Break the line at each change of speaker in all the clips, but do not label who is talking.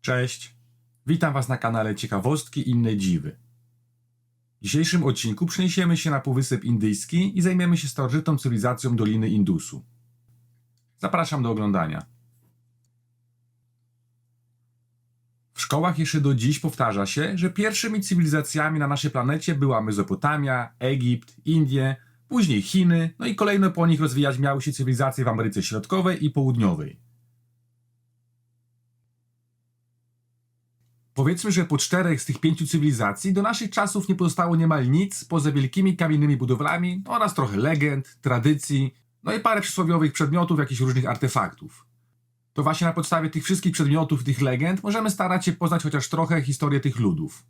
Cześć, witam Was na kanale Ciekawostki inne dziwy. W dzisiejszym odcinku przeniesiemy się na Półwysep Indyjski i zajmiemy się starożytną cywilizacją Doliny Indusu. Zapraszam do oglądania. W szkołach jeszcze do dziś powtarza się, że pierwszymi cywilizacjami na naszej planecie była Mezopotamia, Egipt, Indie, później Chiny, no i kolejno po nich rozwijać miały się cywilizacje w Ameryce Środkowej i Południowej. Powiedzmy, że po czterech z tych pięciu cywilizacji do naszych czasów nie pozostało niemal nic poza wielkimi kamiennymi budowlami oraz trochę legend, tradycji, no i parę przysłowiowych przedmiotów, jakichś różnych artefaktów. To właśnie na podstawie tych wszystkich przedmiotów, tych legend, możemy starać się poznać chociaż trochę historię tych ludów.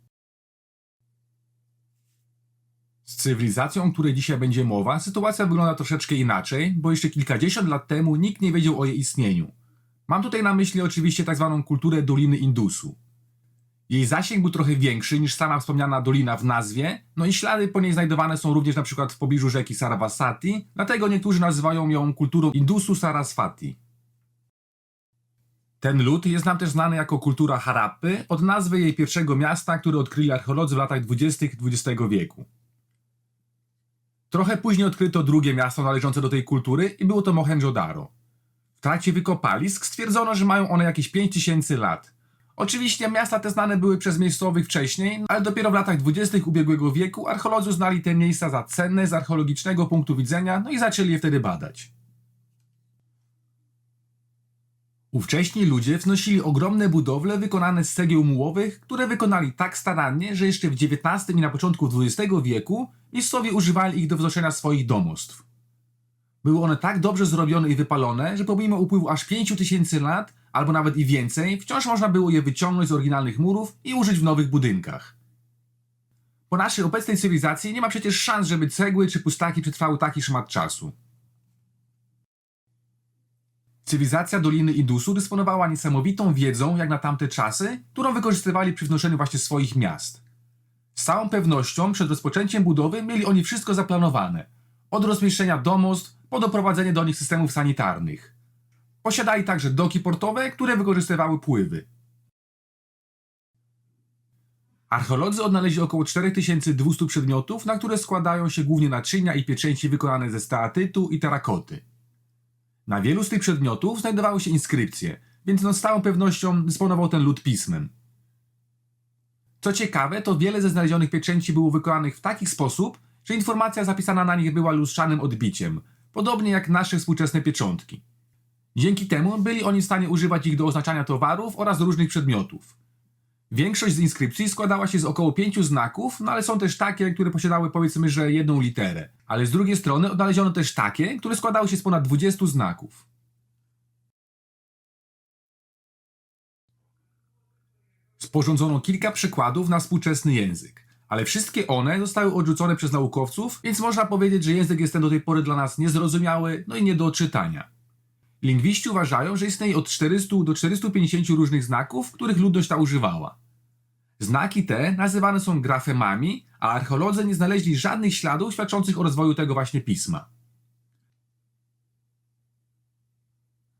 Z cywilizacją, o której dzisiaj będzie mowa, sytuacja wygląda troszeczkę inaczej, bo jeszcze kilkadziesiąt lat temu nikt nie wiedział o jej istnieniu. Mam tutaj na myśli oczywiście tak zwaną kulturę Doliny Indusu. Jej zasięg był trochę większy niż sama wspomniana dolina w nazwie, no i ślady po niej znajdowane są również na przykład w pobliżu rzeki Sarasvati, dlatego niektórzy nazywają ją kulturą Indusu Sarasvati. Ten lud jest nam też znany jako kultura Harappy od nazwy jej pierwszego miasta, które odkryli archeolodzy w latach 20. XX wieku. Trochę później odkryto drugie miasto należące do tej kultury i było to Mohenjo-Daro. W trakcie wykopalisk stwierdzono, że mają one jakieś 5000 lat. Oczywiście miasta te znane były przez miejscowych wcześniej, ale dopiero w latach 20. ubiegłego wieku archeolodzy uznali te miejsca za cenne z archeologicznego punktu widzenia, no i zaczęli je wtedy badać. Ówcześni ludzie wznosili ogromne budowle wykonane z cegieł mułowych, które wykonali tak starannie, że jeszcze w XIX i na początku XX wieku miejscowi używali ich do wznoszenia swoich domostw. Były one tak dobrze zrobione i wypalone, że pomimo upływu aż 5000 lat, albo nawet i więcej, wciąż można było je wyciągnąć z oryginalnych murów i użyć w nowych budynkach. Po naszej obecnej cywilizacji nie ma przecież szans, żeby cegły czy pustaki przetrwały taki szmat czasu. Cywilizacja Doliny Indusu dysponowała niesamowitą wiedzą jak na tamte czasy, którą wykorzystywali przy wnoszeniu właśnie swoich miast. Z całą pewnością przed rozpoczęciem budowy mieli oni wszystko zaplanowane. Od rozmieszczenia domostw po doprowadzenie do nich systemów sanitarnych. Posiadali także doki portowe, które wykorzystywały pływy. Archeolodzy odnaleźli około 4200 przedmiotów, na które składają się głównie naczynia i pieczęci wykonane ze stalatytu i terakoty. Na wielu z tych przedmiotów znajdowały się inskrypcje, więc no z całą pewnością dysponował ten lud pismem. Co ciekawe, to wiele ze znalezionych pieczęci było wykonanych w taki sposób, że informacja zapisana na nich była lustrzanym odbiciem, podobnie jak nasze współczesne pieczątki. Dzięki temu byli oni w stanie używać ich do oznaczania towarów oraz różnych przedmiotów. Większość z inskrypcji składała się z około pięciu znaków, no ale są też takie, które posiadały powiedzmy, że jedną literę. Ale z drugiej strony odnaleziono też takie, które składały się z ponad 20 znaków. Sporządzono kilka przykładów na współczesny język, ale wszystkie one zostały odrzucone przez naukowców, więc można powiedzieć, że język jest ten do tej pory dla nas niezrozumiały, no i nie do odczytania. Lingwiści uważają, że istnieje od 400 do 450 różnych znaków, których ludność ta używała. Znaki te nazywane są grafemami, a archeolodzy nie znaleźli żadnych śladów świadczących o rozwoju tego właśnie pisma.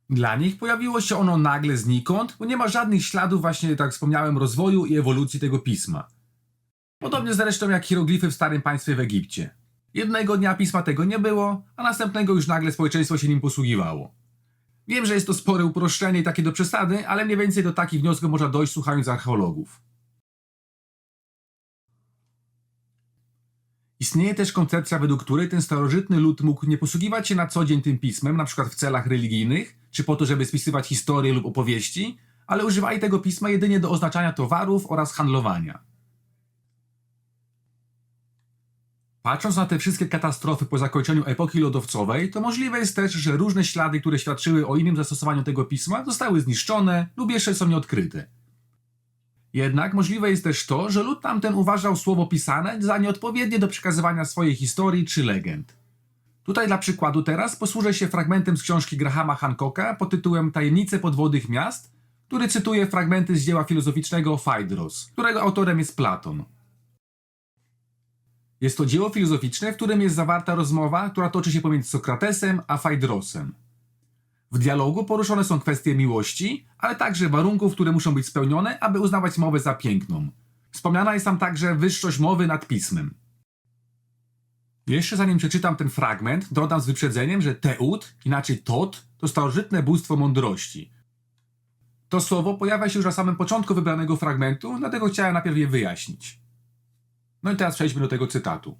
Dla nich pojawiło się ono nagle znikąd, bo nie ma żadnych śladów właśnie, tak wspomniałem, rozwoju i ewolucji tego pisma. Podobnie zresztą jak hieroglify w Starym Państwie w Egipcie. Jednego dnia pisma tego nie było, a następnego już nagle społeczeństwo się nim posługiwało. Wiem, że jest to spore uproszczenie i takie do przesady, ale mniej więcej do takich wniosków można dojść słuchając archeologów. Istnieje też koncepcja, według której ten starożytny lud mógł nie posługiwać się na co dzień tym pismem, na przykład w celach religijnych, czy po to, żeby spisywać historie lub opowieści, ale używali tego pisma jedynie do oznaczania towarów oraz handlowania. Patrząc na te wszystkie katastrofy po zakończeniu epoki lodowcowej, to możliwe jest też, że różne ślady, które świadczyły o innym zastosowaniu tego pisma, zostały zniszczone lub jeszcze są nieodkryte. Jednak możliwe jest też to, że lud tamten uważał słowo pisane za nieodpowiednie do przekazywania swojej historii czy legend. Tutaj dla przykładu teraz posłużę się fragmentem z książki Grahama Hancocka pod tytułem Tajemnice podwodnych miast, który cytuje fragmenty z dzieła filozoficznego Phaedros, którego autorem jest Platon. Jest to dzieło filozoficzne, w którym jest zawarta rozmowa, która toczy się pomiędzy Sokratesem a Phaedrosem. W dialogu poruszone są kwestie miłości, ale także warunków, które muszą być spełnione, aby uznawać mowę za piękną. Wspomniana jest tam także wyższość mowy nad pismem. Jeszcze zanim przeczytam ten fragment, dodam z wyprzedzeniem, że teut, inaczej tot, to starożytne bóstwo mądrości. To słowo pojawia się już na samym początku wybranego fragmentu, dlatego chciałem najpierw je wyjaśnić. No i teraz przejdźmy do tego cytatu.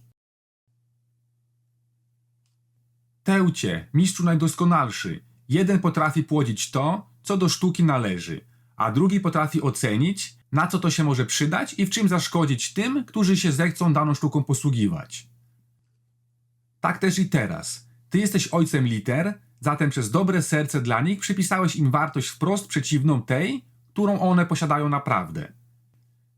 Teucie, mistrzu najdoskonalszy, jeden potrafi płodzić to, co do sztuki należy, a drugi potrafi ocenić, na co to się może przydać i w czym zaszkodzić tym, którzy się zechcą daną sztuką posługiwać. Tak też i teraz. Ty jesteś ojcem liter, zatem przez dobre serce dla nich przypisałeś im wartość wprost przeciwną tej, którą one posiadają naprawdę.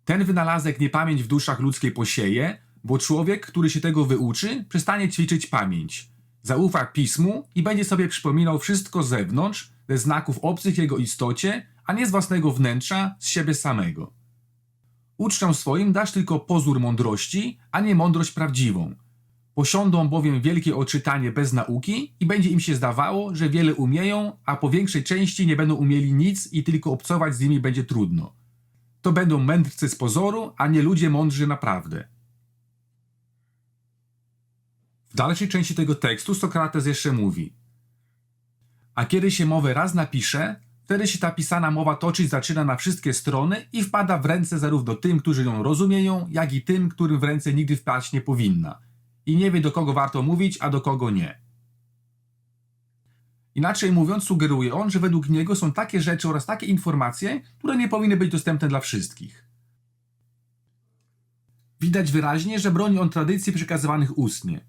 Ten wynalazek niepamięć w duszach ludzkiej posieje, bo człowiek, który się tego wyuczy, przestanie ćwiczyć pamięć. Zaufa pismu i będzie sobie przypominał wszystko z zewnątrz, ze znaków obcych jego istocie, a nie z własnego wnętrza, z siebie samego. Uczniom swoim dasz tylko pozór mądrości, a nie mądrość prawdziwą. Posiądą bowiem wielkie odczytanie bez nauki i będzie im się zdawało, że wiele umieją, a po większej części nie będą umieli nic i tylko obcować z nimi będzie trudno. To będą mędrcy z pozoru, a nie ludzie mądrzy naprawdę. W dalszej części tego tekstu Sokrates jeszcze mówi A kiedy się mowę raz napisze, wtedy się ta pisana mowa toczyć zaczyna na wszystkie strony i wpada w ręce zarówno tym, którzy ją rozumieją, jak i tym, którym w ręce nigdy wpaść nie powinna. I nie wie do kogo warto mówić, a do kogo nie. Inaczej mówiąc, sugeruje on, że według niego są takie rzeczy oraz takie informacje, które nie powinny być dostępne dla wszystkich. Widać wyraźnie, że broni on tradycji przekazywanych ustnie.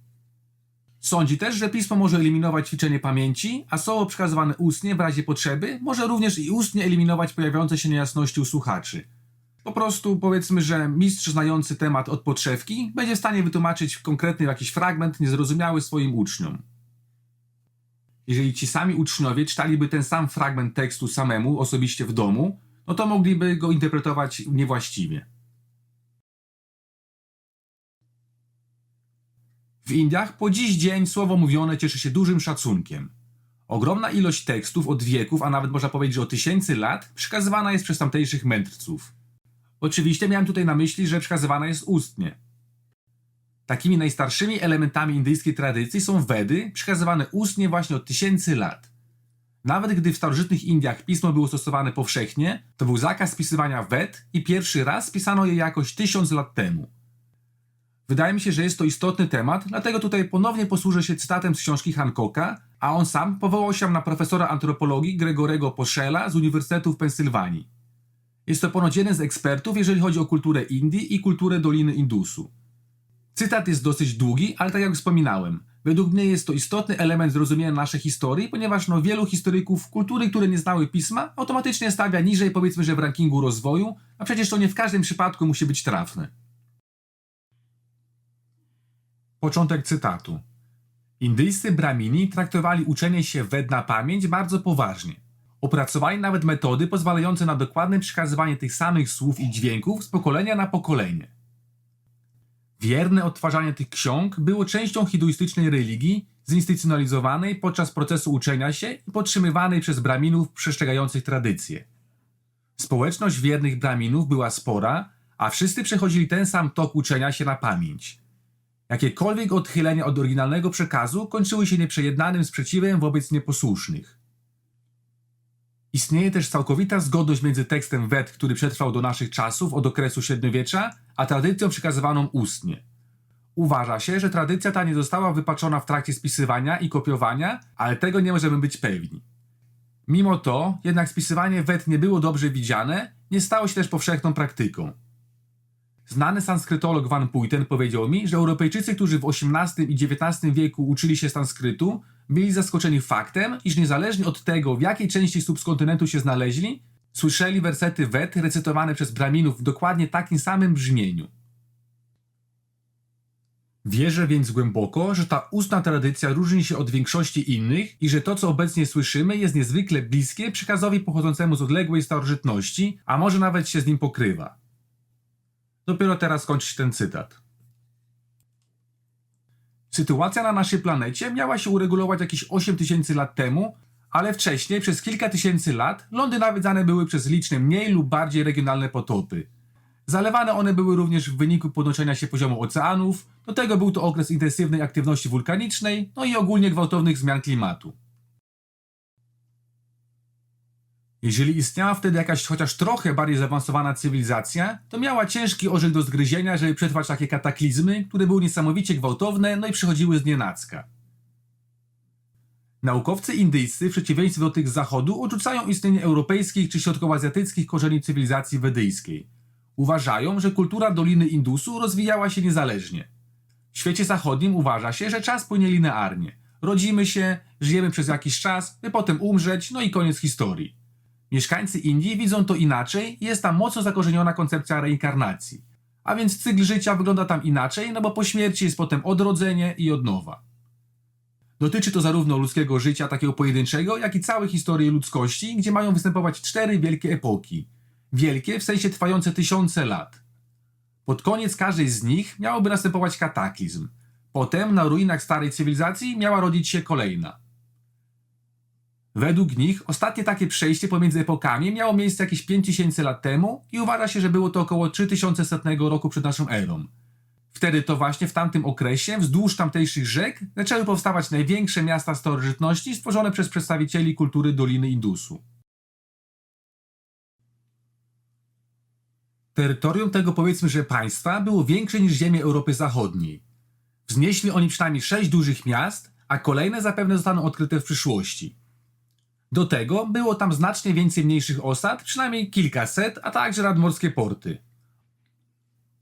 Sądzi też, że pismo może eliminować ćwiczenie pamięci, a słowo przekazywane ustnie w razie potrzeby może również i ustnie eliminować pojawiające się niejasności u słuchaczy. Po prostu powiedzmy, że mistrz znający temat od podszewki będzie w stanie wytłumaczyć konkretny jakiś fragment niezrozumiały swoim uczniom. Jeżeli ci sami uczniowie czytaliby ten sam fragment tekstu samemu, osobiście w domu, no to mogliby go interpretować niewłaściwie. W Indiach po dziś dzień słowo mówione cieszy się dużym szacunkiem. Ogromna ilość tekstów od wieków, a nawet można powiedzieć, od tysięcy lat, przekazywana jest przez tamtejszych mędrców. Oczywiście miałem tutaj na myśli, że przekazywana jest ustnie. Takimi najstarszymi elementami indyjskiej tradycji są Wedy, przekazywane ustnie właśnie od tysięcy lat. Nawet gdy w starożytnych Indiach pismo było stosowane powszechnie, to był zakaz spisywania Wed i pierwszy raz spisano je jakoś tysiąc lat temu. Wydaje mi się, że jest to istotny temat, dlatego tutaj ponownie posłużę się cytatem z książki Hancocka, a on sam powołał się na profesora antropologii Gregorego Poszela z Uniwersytetu w Pensylwanii. Jest to ponoć jeden z ekspertów, jeżeli chodzi o kulturę Indii i kulturę Doliny Indusu. Cytat jest dosyć długi, ale tak jak wspominałem, według mnie jest to istotny element zrozumienia naszej historii, ponieważ no, wielu historyków kultury, które nie znały pisma, automatycznie stawia niżej, powiedzmy, że w rankingu rozwoju, a przecież to nie w każdym przypadku musi być trafne. Początek cytatu. Indyjscy bramini traktowali uczenie się Wed na pamięć bardzo poważnie. Opracowali nawet metody pozwalające na dokładne przekazywanie tych samych słów i dźwięków z pokolenia na pokolenie. Wierne odtwarzanie tych ksiąg było częścią hinduistycznej religii, zinstytucjonalizowanej podczas procesu uczenia się i podtrzymywanej przez braminów przestrzegających tradycje. Społeczność wiernych braminów była spora, a wszyscy przechodzili ten sam tok uczenia się na pamięć. Jakiekolwiek odchylenia od oryginalnego przekazu kończyły się nieprzejednanym sprzeciwem wobec nieposłusznych. Istnieje też całkowita zgodność między tekstem Wed, który przetrwał do naszych czasów od okresu średniowiecza, a tradycją przekazywaną ustnie. Uważa się, że tradycja ta nie została wypaczona w trakcie spisywania i kopiowania, ale tego nie możemy być pewni. Mimo to, jednak spisywanie Wed nie było dobrze widziane, nie stało się też powszechną praktyką. Znany sanskrytolog Van Puyten powiedział mi, że Europejczycy, którzy w XVIII i XIX wieku uczyli się sanskrytu, byli zaskoczeni faktem, iż niezależnie od tego, w jakiej części subkontynentu się znaleźli, słyszeli wersety Wed recytowane przez Braminów w dokładnie takim samym brzmieniu. Wierzę więc głęboko, że ta ustna tradycja różni się od większości innych i że to, co obecnie słyszymy, jest niezwykle bliskie przekazowi pochodzącemu z odległej starożytności, a może nawet się z nim pokrywa. Dopiero teraz kończy się ten cytat. Sytuacja na naszej planecie miała się uregulować jakieś 8 tysięcy lat temu, Ale wcześniej, przez kilka tysięcy lat, lądy nawiedzane były przez liczne mniej lub bardziej regionalne potopy. Zalewane one były również w wyniku podnoszenia się poziomu oceanów, do tego był to okres intensywnej aktywności wulkanicznej, no i ogólnie gwałtownych zmian klimatu. Jeżeli istniała wtedy jakaś chociaż trochę bardziej zaawansowana cywilizacja, to miała ciężki orzech do zgryzienia, żeby przetrwać takie kataklizmy, które były niesamowicie gwałtowne, no i przychodziły z nienacka. Naukowcy indyjscy, w przeciwieństwie do tych z zachodu, odrzucają istnienie europejskich czy środkowoazjatyckich korzeni cywilizacji wedyjskiej. Uważają, że kultura Doliny Indusu rozwijała się niezależnie. W świecie zachodnim uważa się, że czas płynie linearnie. Rodzimy się, żyjemy przez jakiś czas, by potem umrzeć, no i koniec historii. Mieszkańcy Indii widzą to inaczej i jest tam mocno zakorzeniona koncepcja reinkarnacji. A więc cykl życia wygląda tam inaczej, no bo po śmierci jest potem odrodzenie i od nowa. Dotyczy to zarówno ludzkiego życia takiego pojedynczego, jak i całej historii ludzkości, gdzie mają występować cztery wielkie epoki. Wielkie w sensie trwające tysiące lat. Pod koniec każdej z nich miałoby następować kataklizm. Potem na ruinach starej cywilizacji miała rodzić się kolejna. Według nich ostatnie takie przejście pomiędzy epokami miało miejsce jakieś 5000 lat temu i uważa się, że było to około 3100 roku przed naszą erą. Wtedy to właśnie w tamtym okresie wzdłuż tamtejszych rzek zaczęły powstawać największe miasta starożytności stworzone przez przedstawicieli kultury Doliny Indusu. Terytorium tego powiedzmy, że państwa było większe niż ziemie Europy Zachodniej. Wznieśli oni przynajmniej sześć dużych miast, a kolejne zapewne zostaną odkryte w przyszłości. Do tego było tam znacznie więcej mniejszych osad, przynajmniej kilkaset, a także nadmorskie porty.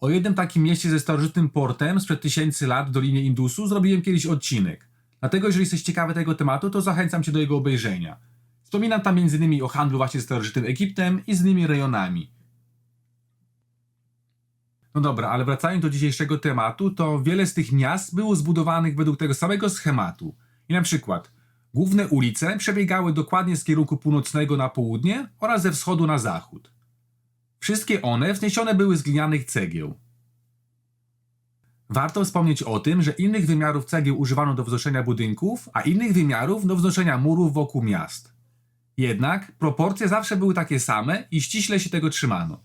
O jednym takim mieście ze starożytnym portem sprzed tysięcy lat w Dolinie Indusu zrobiłem kiedyś odcinek. Dlatego jeżeli jesteś ciekawy tego tematu, to zachęcam cię do jego obejrzenia. Wspominam tam m.in. o handlu właśnie z starożytnym Egiptem i z innymi rejonami. No dobra, ale wracając do dzisiejszego tematu, to wiele z tych miast było zbudowanych według tego samego schematu. I na przykład główne ulice przebiegały dokładnie z kierunku północnego na południe oraz ze wschodu na zachód. Wszystkie one wzniesione były z glinianych cegieł. Warto wspomnieć o tym, że innych wymiarów cegieł używano do wznoszenia budynków, a innych wymiarów do wznoszenia murów wokół miast. Jednak proporcje zawsze były takie same i ściśle się tego trzymano.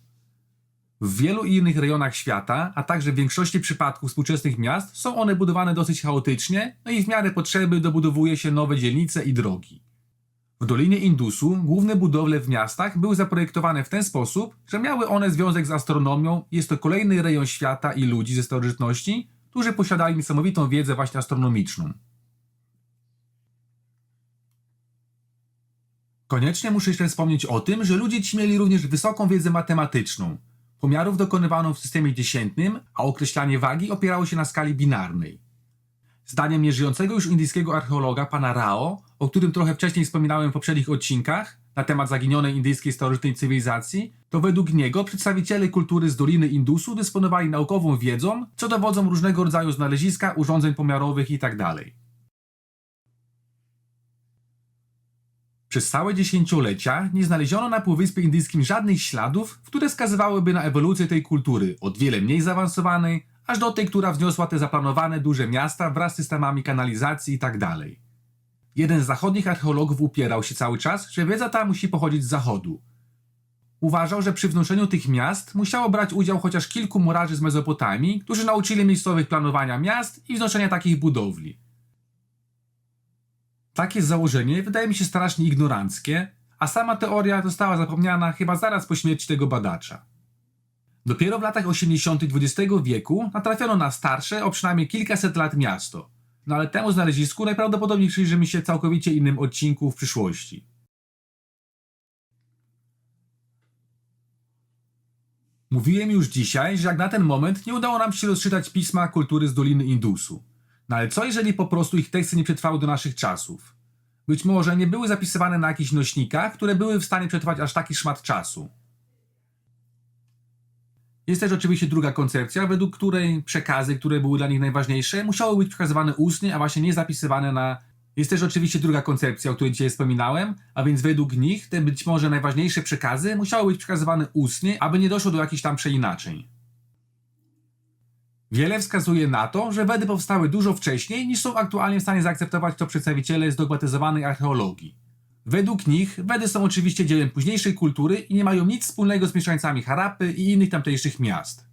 W wielu innych rejonach świata, a także w większości przypadków współczesnych miast są one budowane dosyć chaotycznie, no i w miarę potrzeby dobudowuje się nowe dzielnice i drogi. W Dolinie Indusu główne budowle w miastach były zaprojektowane w ten sposób, że miały one związek z astronomią. Jest to kolejny rejon świata i ludzi ze starożytności, którzy posiadali niesamowitą wiedzę właśnie astronomiczną. Koniecznie muszę jeszcze wspomnieć o tym, że ludzie ci mieli również wysoką wiedzę matematyczną. Pomiarów dokonywano w systemie dziesiętnym, a określanie wagi opierało się na skali binarnej. Zdaniem nieżyjącego już indyjskiego archeologa pana Rao, o którym trochę wcześniej wspominałem w poprzednich odcinkach na temat zaginionej indyjskiej starożytnej cywilizacji, to według niego przedstawiciele kultury z Doliny Indusu dysponowali naukową wiedzą, co dowodzą różnego rodzaju znaleziska, urządzeń pomiarowych itd. Przez całe dziesięciolecia nie znaleziono na Półwyspie Indyjskim żadnych śladów, które wskazywałyby na ewolucję tej kultury od wiele mniej zaawansowanej, aż do tej, która wzniosła te zaplanowane duże miasta wraz z systemami kanalizacji itd. Jeden z zachodnich archeologów upierał się cały czas, że wiedza ta musi pochodzić z zachodu. Uważał, że przy wnoszeniu tych miast musiało brać udział chociaż kilku murarzy z Mezopotamii, którzy nauczyli miejscowych planowania miast i wznoszenia takich budowli. Takie założenie wydaje mi się strasznie ignoranckie, a sama teoria została zapomniana chyba zaraz po śmierci tego badacza. Dopiero w latach 80. XX wieku natrafiono na starsze, o przynajmniej kilkaset lat miasto. No ale temu znalezisku najprawdopodobniej przyjrzymy się całkowicie innym odcinku w przyszłości. Mówiłem już dzisiaj, że jak na ten moment nie udało nam się rozczytać pisma kultury z Doliny Indusu. No ale co jeżeli po prostu ich teksty nie przetrwały do naszych czasów? Być może nie były zapisywane na jakichś nośnikach, które były w stanie przetrwać aż taki szmat czasu. Jest też oczywiście druga koncepcja, według której przekazy, które były dla nich najważniejsze, musiały być przekazywane ustnie, a właśnie nie zapisywane na. Jest też oczywiście druga koncepcja, o której dzisiaj wspominałem, a więc według nich te być może najważniejsze przekazy musiały być przekazywane ustnie, aby nie doszło do jakichś tam przeinaczeń. Wiele wskazuje na to, że Wedy powstały dużo wcześniej niż są aktualnie w stanie zaakceptować to przedstawiciele zdogmatyzowanej archeologii. Według nich Wedy są oczywiście dziełem późniejszej kultury i nie mają nic wspólnego z mieszkańcami Harapy i innych tamtejszych miast.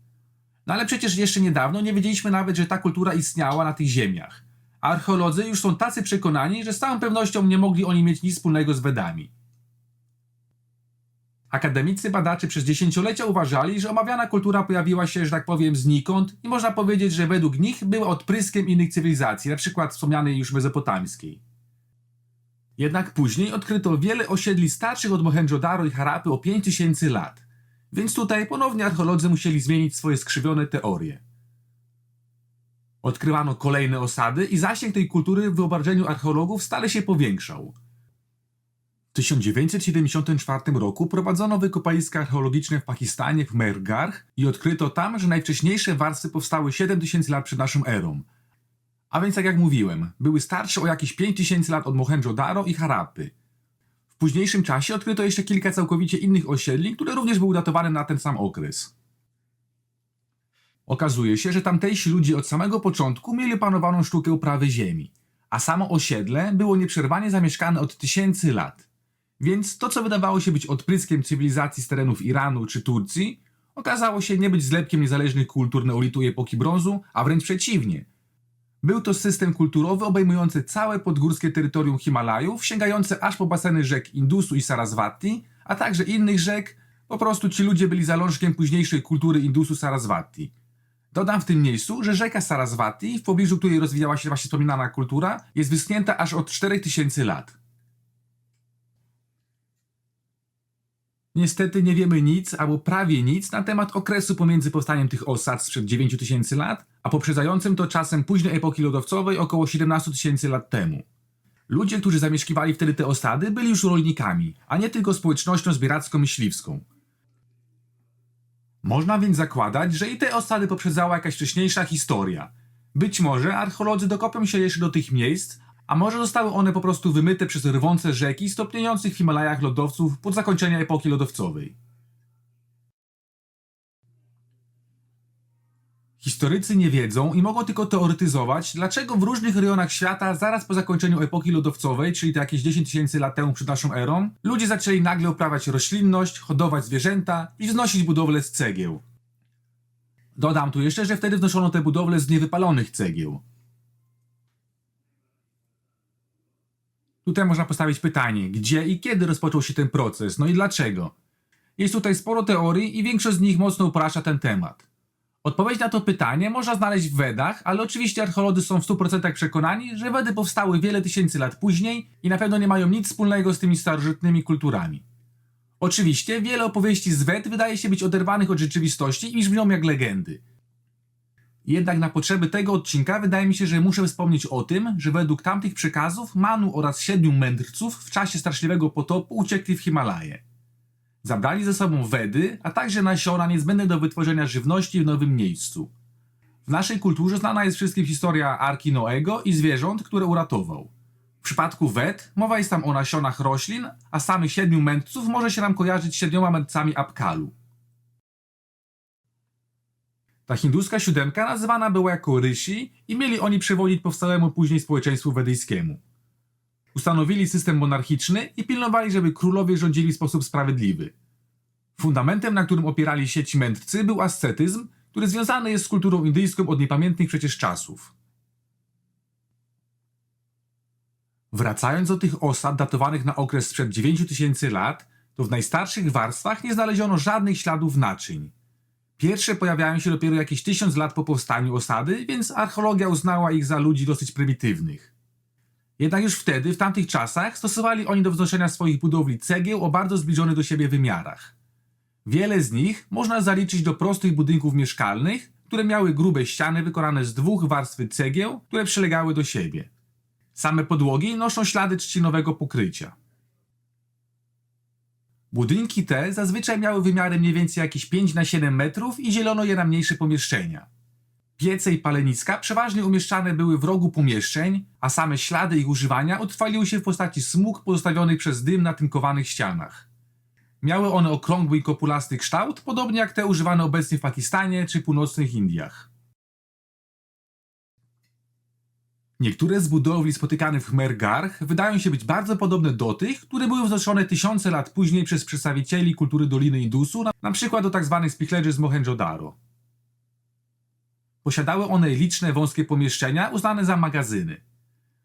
No ale przecież jeszcze niedawno nie wiedzieliśmy nawet, że ta kultura istniała na tych ziemiach. Archeolodzy już są tacy przekonani, że z całą pewnością nie mogli oni mieć nic wspólnego z Wedami. Akademicy badacze przez dziesięciolecia uważali, że omawiana kultura pojawiła się, że tak powiem, znikąd i można powiedzieć, że według nich była odpryskiem innych cywilizacji, np. wspomnianej już mezopotamskiej. Jednak później odkryto wiele osiedli starszych od Mohenjo-Daro i Harapy o 5000 lat, więc tutaj ponownie archeolodzy musieli zmienić swoje skrzywione teorie. Odkrywano kolejne osady i zasięg tej kultury w wyobrażeniu archeologów stale się powiększał. W 1974 roku prowadzono wykopaliska archeologiczne w Pakistanie w Mergarh i odkryto tam, że najwcześniejsze warstwy powstały 7000 lat przed naszą erą. A więc tak jak mówiłem, były starsze o jakieś 5000 lat od Mohenjo-Daro i Harapy. W późniejszym czasie odkryto jeszcze kilka całkowicie innych osiedli, które również były datowane na ten sam okres. Okazuje się, że tamtejsi ludzie od samego początku mieli panowaną sztukę uprawy ziemi, a samo osiedle było nieprzerwanie zamieszkane od tysięcy lat. Więc to, co wydawało się być odpryskiem cywilizacji z terenów Iranu czy Turcji, okazało się nie być zlepkiem niezależnych kultur neolitu i epoki brązu, a wręcz przeciwnie. Był to system kulturowy obejmujący całe podgórskie terytorium Himalajów, sięgające aż po baseny rzek Indusu i Saraswati, a także innych rzek. Po prostu ci ludzie byli zalążkiem późniejszej kultury Indusu Saraswati. Dodam w tym miejscu, że rzeka Saraswati, w pobliżu której rozwijała się właśnie wspominana kultura, jest wyschnięta aż od 4000 lat. Niestety nie wiemy nic, albo prawie nic na temat okresu pomiędzy powstaniem tych osad sprzed 9000 lat, a poprzedzającym to czasem późnej epoki lodowcowej około 17 tysięcy lat temu. Ludzie, którzy zamieszkiwali wtedy te osady, byli już rolnikami, a nie tylko społecznością zbieracko-myśliwską. Można więc zakładać, że i te osady poprzedzała jakaś wcześniejsza historia. Być może archeolodzy dokopią się jeszcze do tych miejsc, a może zostały one po prostu wymyte przez rwące rzeki stopniejących w Himalajach lodowców pod zakończenie epoki lodowcowej. Historycy nie wiedzą i mogą tylko teoretyzować, dlaczego w różnych rejonach świata zaraz po zakończeniu epoki lodowcowej, czyli to jakieś 10 tysięcy lat temu przed naszą erą, ludzie zaczęli nagle uprawiać roślinność, hodować zwierzęta i wznosić budowle z cegieł. Dodam tu jeszcze, że wtedy wnoszono te budowle z niewypalonych cegieł. Tutaj można postawić pytanie, gdzie i kiedy rozpoczął się ten proces, no i dlaczego? Jest tutaj sporo teorii i większość z nich mocno uprasza ten temat. Odpowiedź na to pytanie można znaleźć w Wedach, ale oczywiście archeolodzy są w 100% przekonani, że Wedy powstały wiele tysięcy lat później i na pewno nie mają nic wspólnego z tymi starożytnymi kulturami. Oczywiście wiele opowieści z Wed wydaje się być oderwanych od rzeczywistości i brzmią jak legendy. Jednak na potrzeby tego odcinka wydaje mi się, że muszę wspomnieć o tym, że według tamtych przekazów Manu oraz siedmiu mędrców w czasie straszliwego potopu uciekli w Himalaje. Zabrali ze sobą Wedy, a także nasiona niezbędne do wytworzenia żywności w nowym miejscu. W naszej kulturze znana jest wszystkim historia Arki Noego i zwierząt, które uratował. W przypadku Wed mowa jest tam o nasionach roślin, a samych siedmiu mędrców może się nam kojarzyć z siedmioma mędrcami Apkalu. Ta hinduska siódemka nazywana była jako Ryshi i mieli oni przewodzić powstałemu później społeczeństwu wedyjskiemu. Ustanowili system monarchiczny i pilnowali, żeby królowie rządzili w sposób sprawiedliwy. Fundamentem, na którym opierali się ci mędrcy, był ascetyzm, który związany jest z kulturą indyjską od niepamiętnych przecież czasów. Wracając do tych osad datowanych na okres sprzed 9000 lat, to w najstarszych warstwach nie znaleziono żadnych śladów naczyń. Pierwsze pojawiają się dopiero jakieś tysiąc lat po powstaniu osady, więc archeologia uznała ich za ludzi dosyć prymitywnych. Jednak już wtedy, w tamtych czasach, stosowali oni do wznoszenia swoich budowli cegieł o bardzo zbliżonych do siebie wymiarach. Wiele z nich można zaliczyć do prostych budynków mieszkalnych, które miały grube ściany wykonane z dwóch warstwy cegieł, które przylegały do siebie. Same podłogi noszą ślady trzcinowego pokrycia. Budynki te zazwyczaj miały wymiary mniej więcej jakieś 5 na 7 metrów i dzielono je na mniejsze pomieszczenia. Piece i paleniska przeważnie umieszczane były w rogu pomieszczeń, a same ślady ich używania utrwaliły się w postaci smug pozostawionych przez dym na tynkowanych ścianach. Miały one okrągły i kopulasty kształt, podobnie jak te używane obecnie w Pakistanie czy północnych Indiach. Niektóre z budowli spotykanych w Khmer wydają się być bardzo podobne do tych, które były wznoszone tysiące lat później przez przedstawicieli kultury Doliny Indusu, na, przykład do tzw. spichlerzy z Mohenjo-Daro. Posiadały one liczne wąskie pomieszczenia uznane za magazyny.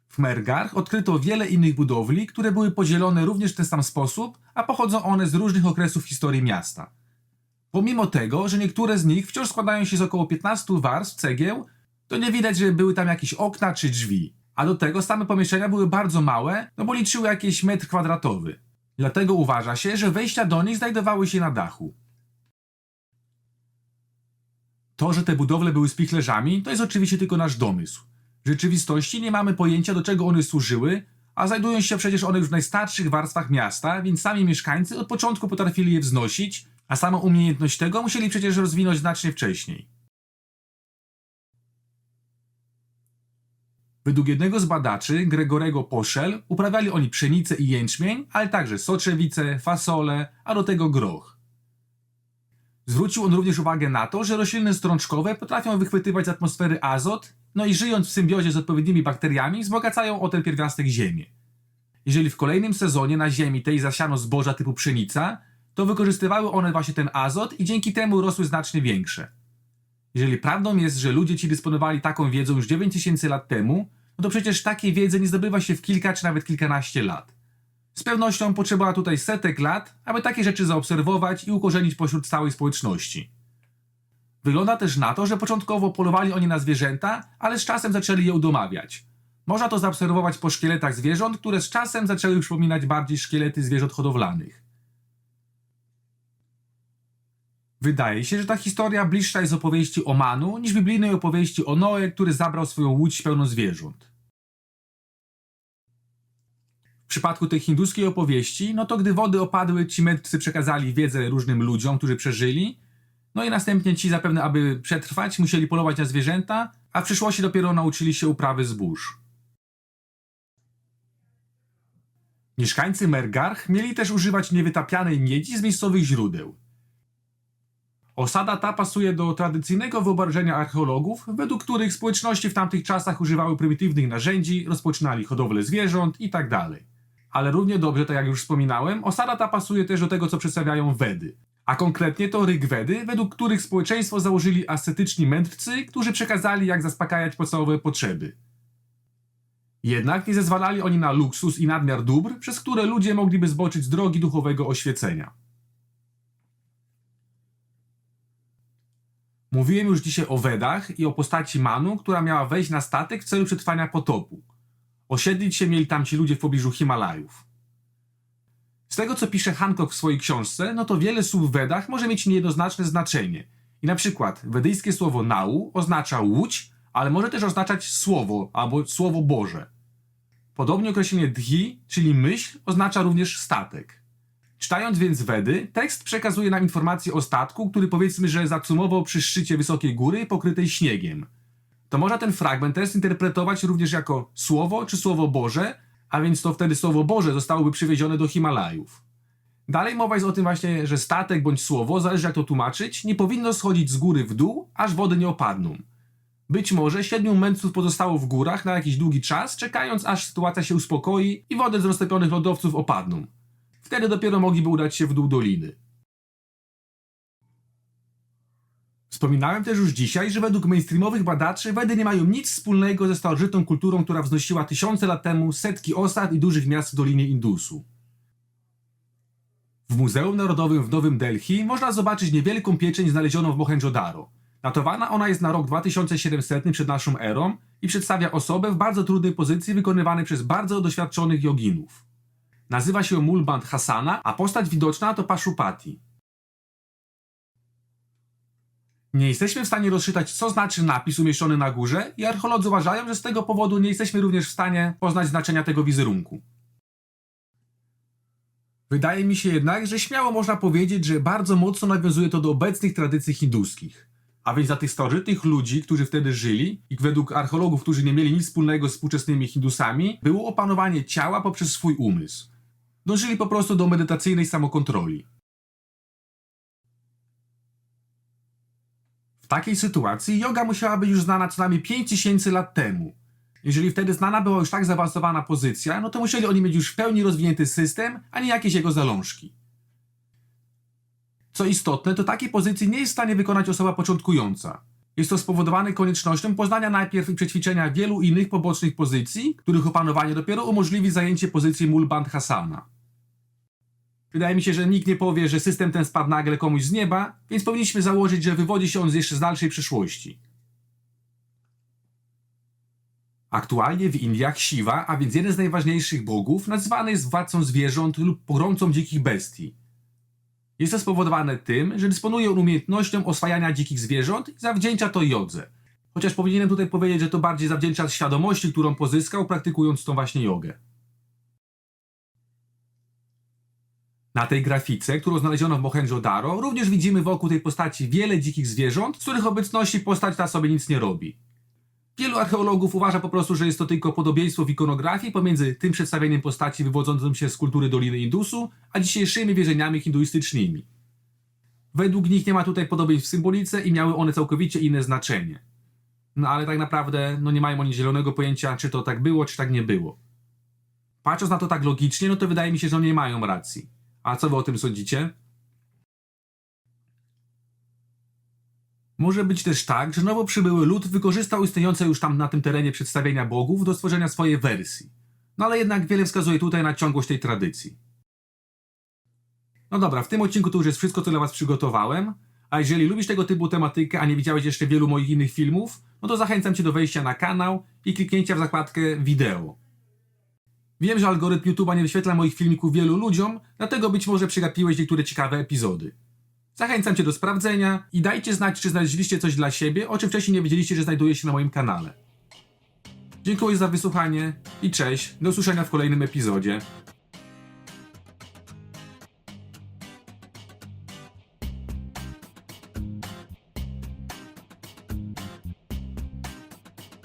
W Mergarch odkryto wiele innych budowli, które były podzielone również w ten sam sposób, a pochodzą one z różnych okresów historii miasta. Pomimo tego, że niektóre z nich wciąż składają się z około 15 warstw cegieł, to nie widać, że były tam jakieś okna czy drzwi. A do tego same pomieszczenia były bardzo małe, no bo liczyły jakieś metr kwadratowy. Dlatego uważa się, że wejścia do nich znajdowały się na dachu. To, że te budowle były spichlerzami, to jest oczywiście tylko nasz domysł. W rzeczywistości nie mamy pojęcia, do czego one służyły, a znajdują się przecież one już w najstarszych warstwach miasta, więc sami mieszkańcy od początku potrafili je wznosić, a samą umiejętność tego musieli przecież rozwinąć znacznie wcześniej. Według jednego z badaczy, Gregorego Poszel, uprawiali oni pszenicę i jęczmień, ale także soczewice, fasole, a do tego groch. Zwrócił on również uwagę na to, że rośliny strączkowe potrafią wychwytywać z atmosfery azot, no i żyjąc w symbiozie z odpowiednimi bakteriami, wzbogacają o ten pierwiastek ziemię. Jeżeli w kolejnym sezonie na ziemi tej zasiano zboża typu pszenica, to wykorzystywały one właśnie ten azot i dzięki temu rosły znacznie większe. Jeżeli prawdą jest, że ludzie ci dysponowali taką wiedzą już 9000 lat temu, no to przecież takiej wiedzy nie zdobywa się w kilka czy nawet kilkanaście lat. Z pewnością potrzeba tutaj setek lat, aby takie rzeczy zaobserwować i ukorzenić pośród całej społeczności. Wygląda też na to, że początkowo polowali oni na zwierzęta, ale z czasem zaczęli je udomawiać. Można to zaobserwować po szkieletach zwierząt, które z czasem zaczęły przypominać bardziej szkielety zwierząt hodowlanych. Wydaje się, że ta historia bliższa jest opowieści o Manu niż biblijnej opowieści o Noe, który zabrał swoją łódź pełną zwierząt. W przypadku tej hinduskiej opowieści, no to gdy wody opadły, ci mędrcy przekazali wiedzę różnym ludziom, którzy przeżyli, no i następnie ci zapewne, aby przetrwać, musieli polować na zwierzęta, a w przyszłości dopiero nauczyli się uprawy zbóż. Mieszkańcy Mergarch mieli też używać niewytapianej miedzi z miejscowych źródeł. Osada ta pasuje do tradycyjnego wyobrażenia archeologów, według których społeczności w tamtych czasach używały prymitywnych narzędzi, rozpoczynali hodowlę zwierząt itd. Ale równie dobrze, tak jak już wspominałem, osada ta pasuje też do tego, co przedstawiają Wedy. A konkretnie to Rigvedy, według których społeczeństwo założyli ascetyczni mędrcy, którzy przekazali, jak zaspokajać podstawowe potrzeby. Jednak nie zezwalali oni na luksus i nadmiar dóbr, przez które ludzie mogliby zboczyć z drogi duchowego oświecenia. Mówiłem już dzisiaj o Wedach i o postaci Manu, która miała wejść na statek w celu przetrwania potopu. Osiedlić się mieli tam ci ludzie w pobliżu Himalajów. Z tego, co pisze Hancock w swojej książce, no to wiele słów w Wedach może mieć niejednoznaczne znaczenie. I na przykład wedyjskie słowo nau oznacza łódź, ale może też oznaczać słowo albo słowo Boże. Podobnie określenie dhi, czyli myśl, oznacza również statek. Czytając więc Wedy, tekst przekazuje nam informację o statku, który powiedzmy, że zacumował przy szczycie wysokiej góry pokrytej śniegiem. To można ten fragment też interpretować również jako słowo czy słowo Boże, a więc to wtedy słowo Boże zostałoby przywiezione do Himalajów. Dalej mowa jest o tym właśnie, że statek bądź słowo, zależy jak to tłumaczyć, nie powinno schodzić z góry w dół, aż wody nie opadną. Być może siedmiu mędrców pozostało w górach na jakiś długi czas, czekając aż sytuacja się uspokoi i wody z roztopionych lodowców opadną. Wtedy dopiero mogliby udać się w dół doliny. Wspominałem też już dzisiaj, że według mainstreamowych badaczy Wedy nie mają nic wspólnego ze starożytną kulturą, która wznosiła tysiące lat temu setki osad i dużych miast w Dolinie Indusu. W Muzeum Narodowym w Nowym Delhi można zobaczyć niewielką pieczeń znalezioną w Mohenjo-Daro. Datowana ona jest na rok 2700 przed naszą erą i przedstawia osobę w bardzo trudnej pozycji wykonywanej przez bardzo doświadczonych joginów. Nazywa się Mulband Hasana, a postać widoczna to Pashupati. Nie jesteśmy w stanie rozczytać, co znaczy napis umieszczony na górze i archeolodzy uważają, że z tego powodu nie jesteśmy również w stanie poznać znaczenia tego wizerunku. Wydaje mi się jednak, że śmiało można powiedzieć, że bardzo mocno nawiązuje to do obecnych tradycji hinduskich. A więc dla tych starożytnych ludzi, którzy wtedy żyli i według archeologów, którzy nie mieli nic wspólnego z współczesnymi Hindusami, było opanowanie ciała poprzez swój umysł. Dążyli po prostu do medytacyjnej samokontroli. Takiej sytuacji yoga musiała być już znana co najmniej 5000 lat temu. Jeżeli wtedy znana była już tak zaawansowana pozycja, no to musieli oni mieć już w pełni rozwinięty system, a nie jakieś jego zalążki. Co istotne, to takiej pozycji nie jest w stanie wykonać osoba początkująca. Jest to spowodowane koniecznością poznania najpierw i przećwiczenia wielu innych pobocznych pozycji, których opanowanie dopiero umożliwi zajęcie pozycji Mulband Hassana. Wydaje mi się, że nikt nie powie, że system ten spadł nagle komuś z nieba, więc powinniśmy założyć, że wywodzi się on z jeszcze z dalszej przyszłości. Aktualnie w Indiach Siwa, a więc jeden z najważniejszych bogów, nazywany jest władcą zwierząt lub pogromcą dzikich bestii. Jest to spowodowane tym, że dysponuje on umiejętnością oswajania dzikich zwierząt i zawdzięcza to jodze. Chociaż powinienem tutaj powiedzieć, że to bardziej zawdzięcza świadomości, którą pozyskał praktykując tą właśnie jogę. Na tej grafice, którą znaleziono w Mohenjo-Daro, również widzimy wokół tej postaci wiele dzikich zwierząt, z których obecności postać ta sobie nic nie robi. Wielu archeologów uważa po prostu, że jest to tylko podobieństwo w ikonografii pomiędzy tym przedstawieniem postaci wywodzącym się z kultury Doliny Indusu, a dzisiejszymi wierzeniami hinduistycznymi. Według nich nie ma tutaj podobieństw w symbolice i miały one całkowicie inne znaczenie. No ale tak naprawdę no nie mają oni zielonego pojęcia, czy to tak było, czy tak nie było. Patrząc na to tak logicznie, no to wydaje mi się, że oni nie mają racji. A co wy o tym sądzicie? Może być też tak, że nowo przybyły lud wykorzystał istniejące już tam na tym terenie przedstawienia bogów do stworzenia swojej wersji. No ale jednak wiele wskazuje tutaj na ciągłość tej tradycji. No dobra, w tym odcinku to już jest wszystko, co dla Was przygotowałem. A jeżeli lubisz tego typu tematykę, a nie widziałeś jeszcze wielu moich innych filmów, no to zachęcam Cię do wejścia na kanał i kliknięcia w zakładkę wideo. Wiem, że algorytm YouTube'a nie wyświetla moich filmików wielu ludziom, dlatego być może przegapiłeś niektóre ciekawe epizody. Zachęcam Cię do sprawdzenia i dajcie znać, czy znaleźliście coś dla siebie, o czym wcześniej nie wiedzieliście, że znajduje się na moim kanale. Dziękuję za wysłuchanie i cześć, do usłyszenia w kolejnym epizodzie.